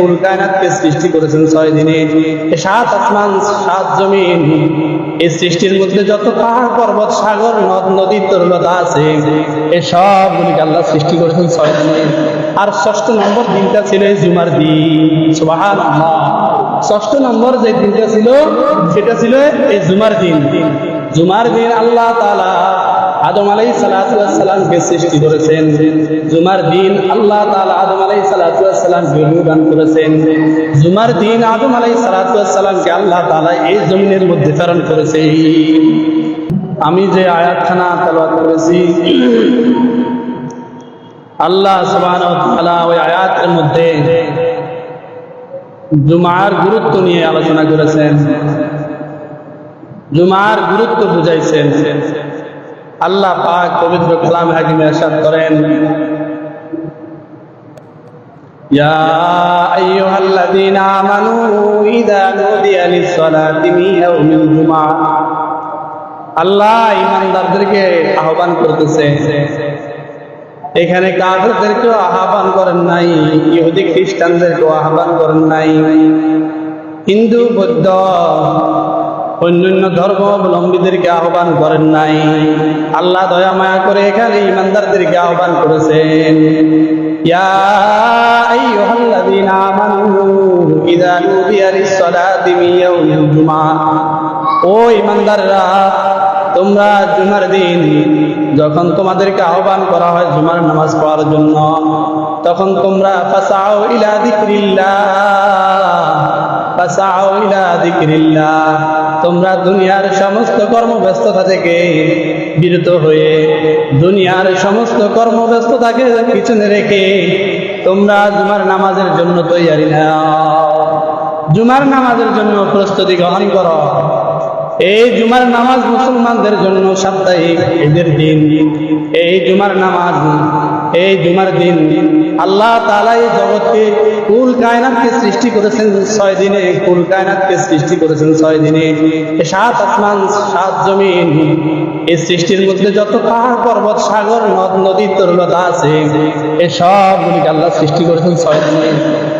কুল কায়নাতকে সৃষ্টি করেছেন ছয় দিনে। সাত আসমান, সাত জমিন। এই সৃষ্টির মধ্যে যত পাহাড়, পর্বত, সাগর, নদ, নদী, তরলতা আছে এই সবগুলিকে আল্লাহ সৃষ্টি করেছেন ছয় দিনে। আর ষষ্ঠ নম্বর দিনটা ছিল জুমার দিন। ষষ্ঠ নম্বর যে দিনটা ছিল, সেটা ছিল এই জুমার দিন। জুমার দিন আল্লাহ তাআলা আদম আলাই সালাতামকে সৃষ্টি করেছেন। জুমার দিন আল্লাহ তাআলা আদম আলাই সালাতামকে রূহ দান করেছেন। জুমার দিন আদম আলাই সালাতামকে আল্লাহ তাআলা এই জমিনের মধ্যে প্রেরণ করেছে আমি যে আয়াতখানা তেলাওয়াত করেছি, আল্লাহ তাআলা ওই আয়াতের মধ্যে জুমার গুরুত্ব নিয়ে আলোচনা করেছেন। জুমার গুরুত্ব বুঝাইছেন। আল্লাহ পাক পবিত্র কালাম হাকিমে এরশাদ করেন يا أيها الذين آمنوا إذا نودي للصلاة من يوم الجمعة আল্লাহ ইমানদারদেরকে আহ্বান করতেছে এখানে কাফেরদেরকেও আহ্বান করেন নাই ইহুদি খ্রিস্টানদেরকেও আহ্বান করেন নাই হিন্দু বৌদ্ধ অন্যান্য ধর্ম অবলম্বীদেরকে আহ্বান করেন নাই। আল্লাহ দয়া মায়া করে এখানে ইমানদারদেরকে আহ্বান করেছেন। ও ইমানদাররা তোমরা জুমার দিন যখন তোমাদেরকে আহ্বান করা হয় জুমার নামাজ পড়ার জন্য, তখন তোমরা ফাসাও ইলা যিকরিল্লাহ ফাসাও ইলা যিকরিল্লাহ। তোমরা দুনিয়ার সমস্ত কর্মব্যস্ততা থেকে বিরত হয়ে দুনিয়ার সমস্ত কর্মব্যস্ততাকে পিছনে রেখে তোমরা জুমার নামাজের জন্য তৈয়ারি নাও। জুমার নামাজের জন্য প্রস্তুতি গ্রহণ করো। এই জুমার নামাজ মুসলমানদের জন্য সাপ্তাহিক ঈদের দিন। এই জুমার নামাজ এই জুমার দিন আল্লাহ তাআলা এই জগৎকে কুল কায়নাতকে সৃষ্টি করেছেন ছয় দিনে। কুল কায়নাতকে সৃষ্টি করেছেন ছয় দিনে। সাত আসমান, সাত জমিন। এই সৃষ্টির মধ্যে যত পাহাড়, পর্বত, সাগর, নদ, নদী, তরলতা আছে এই সবগুলিকে আল্লাহ সৃষ্টি করেছেন ছয় দিনে।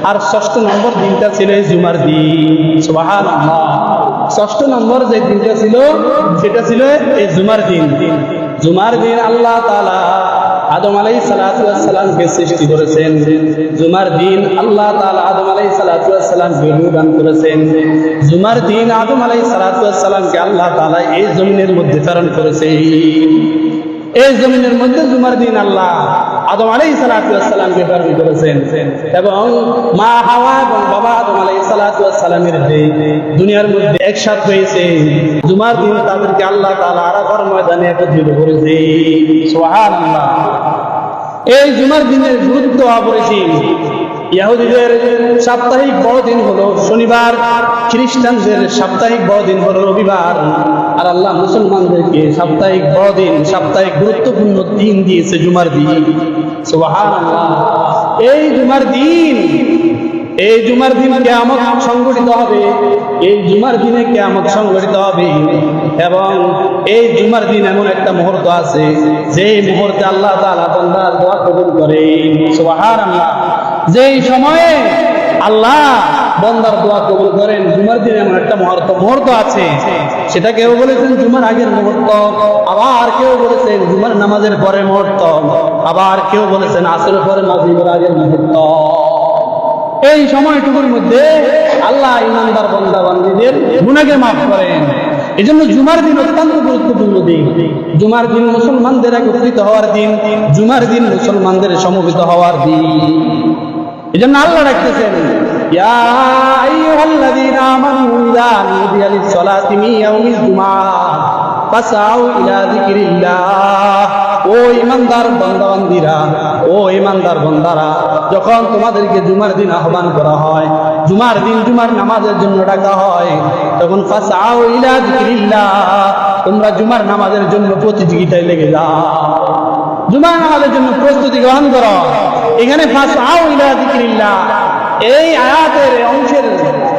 আর ষষ্ঠ নম্বর দিনটা ছিল এই জুমার দিন। সুবহানাল্লাহ। ষষ্ঠ নম্বর যে দিনটা ছিল, সেটা ছিল এই জুমার দিন। জুমার দিন আল্লাহ তাআলা আদম আলাই সালাতামকে সৃষ্টি করেছেন। জুমার দিন আল্লাহ তালা আদম আলাই সালাতামকে রূহ দান করেছেন। জুমার দিন আদম আলাই সালাতামকে আল্লাহ তালা এই জমিনের মধ্যে প্রেরণ করেছেন। এই জমিনের মধ্যে জুমার দিন আল্লাহ আদম আলাই সালাতামকে প্রেরণ করেছেন। এবং মা হাওয়া এবং বাবা আদম আলাই সালাতামের দুনিয়ার মধ্যে একসাথ হয়েছে। জুমার দিন তাদেরকে আল্লাহ তাআলা আরাফার ময়দানে একত্রিত করেছে। সুবহানাল্লাহ। এই জুমার দিনের গুরুত্ব অপরিসীম। ইহুদিদের সাপ্তাহিক বড়দিন হলো শনিবার, খ্রিস্টানদের সাপ্তাহিক বড়দিন হলো রবিবার। আর আল্লাহ মুসলমানদেরকে সাপ্তাহিক বড়দিন, সাপ্তাহিক গুরুত্বপূর্ণ দিন দিয়েছে জুমার দিন। এই জুমার দিন, এই জুমার দিন কেয়ামত সংগঠিত হবে। এই জুমার দিনে কেয়ামত সংগঠিত হবে। এবং এই জুমার দিন এমন একটা মুহূর্ত আছে যে মুহূর্তে আল্লাহ তাআলা বান্দার দোয়া কবুল করে সুবহানাল্লাহ। যেই সময়ে আল্লাহ বন্দার দোয়া কবুল করেন, জুমার দিন এমন একটা মুহূর্ত মুহূর্ত আছে, সেটা কেউ বলেছেন জুমার আগের মুহূর্ত, আবার কেউ বলেছেন জুমার নামাজের পরে মুহূর্ত, আবার কেউ বলেছেন আসরের পরে মাগরিবের আগের মুহূর্ত। এই সময়টুকুর মধ্যে আল্লাহ ইমানদার বন্দা বান্দীদের গুণাকে মাফ করেন। এই জন্য জুমার দিন অত্যন্ত গুরুত্বপূর্ণ দিন। জুমার দিন মুসলমানদের একত্রিত হওয়ার দিন, জুমার দিন মুসলমানদের সমবেত হওয়ার দিন। এই জন্য আল্লাহ রাখতেছেন ও ইমানদার ও ইমানদার বান্দারা, যখন তোমাদেরকে জুমার দিন আহ্বান করা হয়, জুমার দিন জুমার নামাজের জন্য ডাকা হয়, তখন ফাসাউ ইলা যিকরিল্লাহ, তোমরা জুমার নামাজের জন্য প্রতিযোগিতায় লেগে যাও। জুমার নামাজের জন্য প্রস্তুতি গ্রহণ করো। এখানে এই আয়াতের অংশের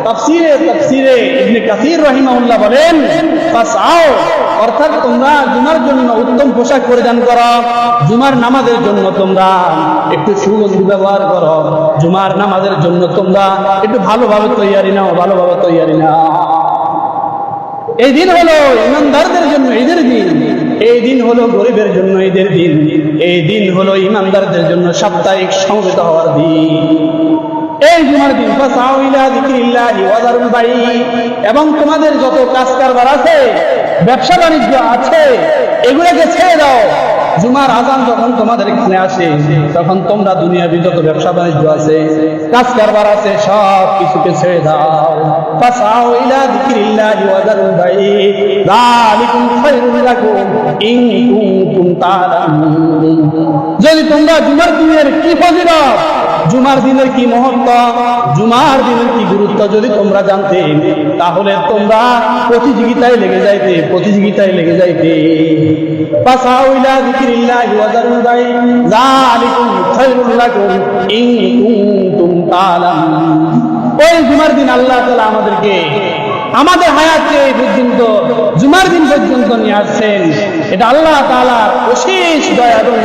তাফসিরে তাফসিরে ইবনে কাসির রহিমাউল্লাহ বলেন ফাসআও অর্থাৎ তোমরা জুমার জন্য উত্তম পোশাক পরিধান করো, জুমার নামাজের জন্য তোমরা একটু সুগন্ধি ব্যবহার করো, জুমার নামাজের জন্য তোমরা একটু ভালোভাবে তৈয়ারি নাও, ভালোভাবে তৈয়ারি নাও। এই দিন হলো ইমানদারদের জন্য ঈদের দিন। এই দিন হলো গরিবের জন্য ঈদের দিন। এই দিন হলো ইমানদারদের জন্য সাপ্তাহিক সমবেত হওয়ার দিন। এই জুমার দিন এবং তোমাদের যত কাজ কারবার আছে ব্যবসা বাণিজ্য আছে, এগুলোকে ছেড়ে দাও। জুমার আজান যখন তোমাদের এখানে আসে, তখন তোমরা দুনিয়াবি যত ব্যবসা বাণিজ্য আছে, কাজ কারবার আছে, সব কিছুকে ছেড়ে দাও। ফাসাউ ইলা যিকরিল্লাহি ওয়া যারুল বাই যালিকুম লাকুম ইন কুনতুম তা'লামুন যদি তোমরা জুমার দিনের কি ফজিলত, জুমার দিনের কি মহত্ব, জুমার দিনের কি গুরুত্ব যদি তোমরা জানতে, তাহলে তোমরা প্রতিযোগিতায় লেগে যাইতে, প্রতিযোগিতায় লেগে যাইতে। ফাসাউ ইলা জুমার দিন আল্লাহ আমাদেরকে আমাদের হায়াতকে এই পর্যন্ত, জুমার দিন পর্যন্ত নিয়ে আসছেন। এটা আল্লাহ তালা অশেষ দয়া এবং